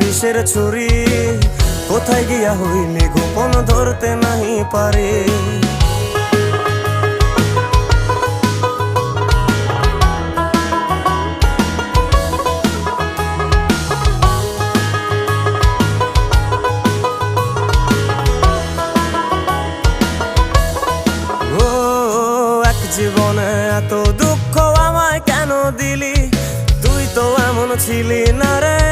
বিষের ছুরি। কোথায় গিয়া হইলি গোপন ধরতে নাহি পারে? জীবনে এত দুঃখ আমায় কেন দিলি? তুই তো এমন ছিলি না রে।